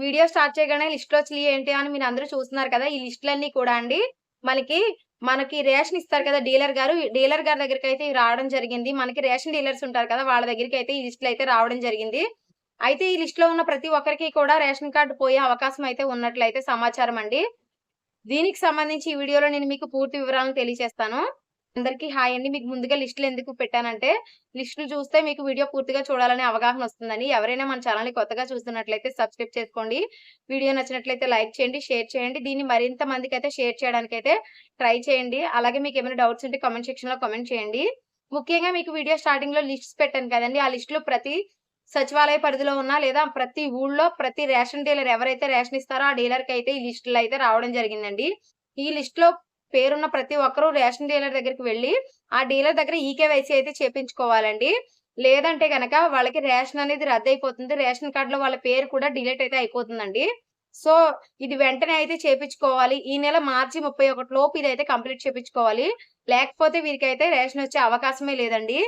Video start చేయగానే లిస్ట్‌లో వచ్చి ఏంటి అని మీరు అందరూ చూస్తున్నారు కదా! ఈ లిస్ట్‌లన్నీ కూడా అండి మనకి, మనకి రేషన్ ఇస్తారు కదా! డీలర్ గారు. డీలర్ గారి దగ్గరికి అయితే రావడం జరిగింది. మనకి రేషన్ డీలర్స్ ఉంటారు కదా! వాళ్ళ దగ్గరికి అయితే ఈ లిస్ట్‌లయితే రావడం జరిగింది. అయితే ఈ లిస్ట్‌లో ఉన్న ప్రతి ఒక్కరికి కూడా రేషన్ కార్డు పోయే అవకాశం అయితే ఉన్నట్లయితే సమాచారం అండి. దీనికి సంబంధించి ఈ వీడియోలో నేను మీకు పూర్తి వివరాలను తెలియజేస్తాను. అందరికీ హాయ్ అండి. మీకు ముందుగా లిస్టులు ఎందుకు పెట్టానంటే, లిస్ట్‌లు చూస్తే మీకు వీడియో పూర్తిగా చూడాలనే అవగాహన వస్తుందని. ఎవరైనా మన ఛానల్ని కొత్తగా చూస్తున్నట్లయితే సబ్స్క్రైబ్ చేసుకోండి. వీడియో నచ్చినట్లయితే లైక్ చేయండి, షేర్ చేయండి. దీన్ని మరింత మందికి అయితే షేర్ చేయడానికైతే ట్రై చేయండి. అలాగే మీకు ఏమైనా డౌట్స్ ఉంటే కామెంట్ సెక్షన్‌లో కామెంట్ చేయండి. ముఖ్యంగా మీకు వీడియో స్టార్టింగ్‌లో లిస్ట్స్ పెట్టాను కదండి ఆ లిస్ట్‌లో ప్రతి సచివాలయ పరిధిలో ఉన్న లేదా ప్రతి ఊళ్ళో ప్రతి రేషన్ డీలర్ ఎవరైతే రేషన్ ఇస్తారో ఆ డీలర్‌కైతే ఈ లిస్టులు అయితే రావడం జరిగిందండి. ఈ లిస్ట్‌లో పేరున్న ప్రతి ఒక్కరు రేషన్ డీలర్ దగ్గరికి వెళ్ళి ఆ డీలర్ దగ్గర ఈకేవైసీ అయితే చేపించుకోవాలండి. లేదంటే గనక వాళ్ళకి రేషన్ అనేది రద్దయిపోతుంది. రేషన్ కార్డ్‌లో వాళ్ళ పేరు కూడా డిలీట్ అయితే అయిపోతుందండి. సో, ఇది వెంటనే అయితే చేపించుకోవాలి. ఈ నెల మార్చి 31 లోపు అయితే కంప్లీట్ చేపించుకోవాలి. లేకపోతే వీరికైతే రేషన్ వచ్చే అవకాశమే లేదండి.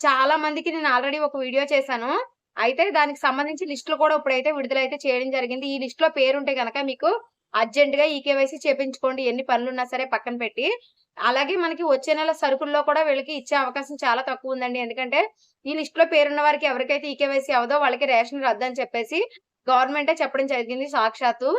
చాలా మందికి నేను ఆల్రెడీ ఒక వీడియో చేశాను. అయితే దానికి సంబంధించి లిస్టులు కూడా ఇప్పుడైతే విడుదలైతే చేయడం జరిగింది. ఈ లిస్ట్లో పేరుంటే గనక మీకు అర్జెంటుగా ఈ కేవైసీ చేపించుకోండి. ఎన్ని పనులున్నా సరే పక్కన పెట్టి. అలాగే మనకి వచ్చే నెల సరుకుల్లో కూడా వీళ్ళకి ఇచ్చే అవకాశం చాలా తక్కువ ఉందండి ఎందుకంటే ఈ లిస్ట్‌లో పేరున్న వారికి ఎవరికైతే ఈ కేవైసీ అవ్వదో వాళ్ళకి రేషన్ రద్దని చెప్పేసి గవర్నమెంటే చెప్పడం జరిగింది సాక్షాత్తు.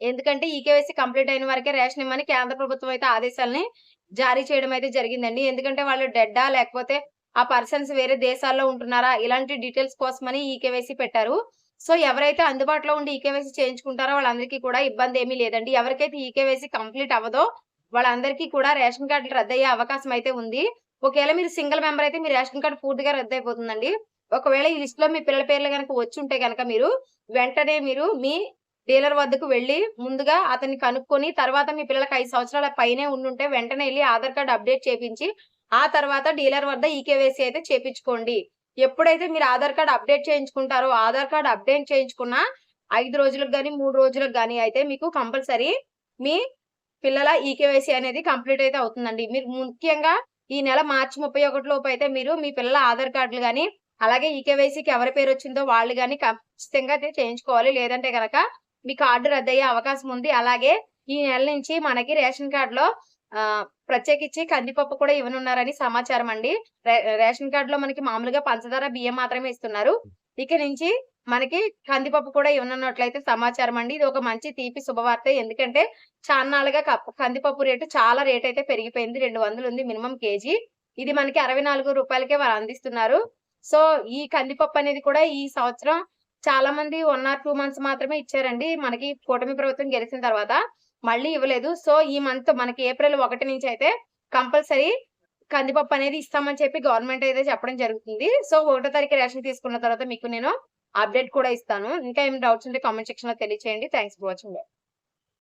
ఎందుకంటే ఈ కేవైసీ కంప్లీట్ అయిన వారికే రేషన్ ఇవ్వని కేంద్ర ప్రభుత్వం అయితే ఆదేశాలని జారీ చేయడం అయితే జరిగిందండి. ఎందుకంటే వాళ్ళు డెడ్డా లేకపోతే ఆ పర్సన్స్ వేరే దేశాల్లో ఉంటున్నారా? ఇలాంటి డీటెయిల్స్ కోసమని ఈకేవైసీ పెట్టారు. సో, ఎవరైతే అందుబాటులో ఉండి ఈకేవైసీ చేయించుకుంటారో వాళ్ళందరికీ కూడా ఇబ్బంది ఏమీ లేదండి. ఎవరికైతే ఈకేవైసీ కంప్లీట్ అవ్వదో వాళ్ళందరికీ కూడా రేషన్ కార్డులు రద్దయ్యే అవకాశం అయితే ఉంది. ఒకవేళ మీరు సింగిల్ మెంబర్ అయితే మీ రేషన్ కార్డు పూర్తిగా రద్దయిపోతుందండి. ఒకవేళ ఈ లిస్ట్లో మీ పిల్లల పేర్లు కనుక వచ్చి ఉంటే కనుక మీరు వెంటనే మీరు మీ డీలర్ వద్దకు వెళ్ళి ముందుగా అతన్ని కనుక్కొని తర్వాత మీ పిల్లలకు ఐదు సంవత్సరాల పైనే ఉండుంటే వెంటనే వెళ్ళి ఆధార్ కార్డు అప్డేట్ చేపించి, ఆ తర్వాత డీలర్ వద్ద ఈకేవైసీ అయితే చేపించుకోండి. ఎప్పుడైతే మీరు ఆధార్ కార్డ్ అప్డేట్ చేయించుకుంటారో ఆధార్ కార్డ్ అప్డేట్ చేయించుకున్న ఐదు రోజులకు కానీ మూడు రోజులకు కానీ అయితే మీకు కంపల్సరీ మీ పిల్లల ఈకేవైసీ అనేది కంప్లీట్ అయితే అవుతుందండి. మీరు ముఖ్యంగా ఈ నెల మార్చి 31 లోపు అయితే మీరు మీ పిల్లల ఆధార్ కార్డులు కానీ అలాగే ఈకేవైసీకి ఎవరి పేరు వచ్చిందో వాళ్ళు కానీ ఖచ్చితంగా అయితే చేయించుకోవాలి. లేదంటే కనుక మీ కార్డు రద్దయ్యే అవకాశం ఉంది. అలాగే ఈ నెల నుంచి మనకి రేషన్ కార్డులో ప్రత్యేకించి కందిపప్పు కూడా ఇవ్వనున్నారని సమాచారం అండి. రేషన్ కార్డు లో మనకి మామూలుగా పంచదార, బియ్యం మాత్రమే ఇస్తున్నారు. ఇక నుంచి మనకి కందిపప్పు కూడా ఇవ్వనున్నట్లయితే సమాచారం అండి. ఇది ఒక మంచి తీపి శుభవార్త ఎందుకంటే చాన్నాళ్ళుగా కందిపప్పు రేటు చాలా రేట్ అయితే పెరిగిపోయింది. 200 ఉంది మినిమం కేజీ. ఇది మనకి అరవై నాలుగు రూపాయలకే వారు అందిస్తున్నారు. సో, ఈ కందిపప్పు అనేది కూడా ఈ సంవత్సరం చాలా మంది వన్ ఆర్ టూ మంత్స్ మాత్రమే ఇచ్చారండి. మనకి కూటమి ప్రభుత్వం గెలిచిన తర్వాత. మళ్ళీ ఇవ్వలేదు. సో, ఈ మంత్ మనకి ఏప్రిల్ ఒకటి నుంచి అయితే కంపల్సరీ కందిపప్పు అనేది ఇస్తామని చెప్పి గవర్నమెంట్ అయితే చెప్పడం జరుగుతుంది. సో, ఒకటో తారీఖు రేషన్ తీసుకున్న తర్వాత మీకు నేను అప్డేట్ కూడా ఇస్తాను. ఇంకా ఏం డౌట్స్ ఉంటే కామెంట్ సెక్షన్‌లో తెలియచేయండి. Thanks for watching.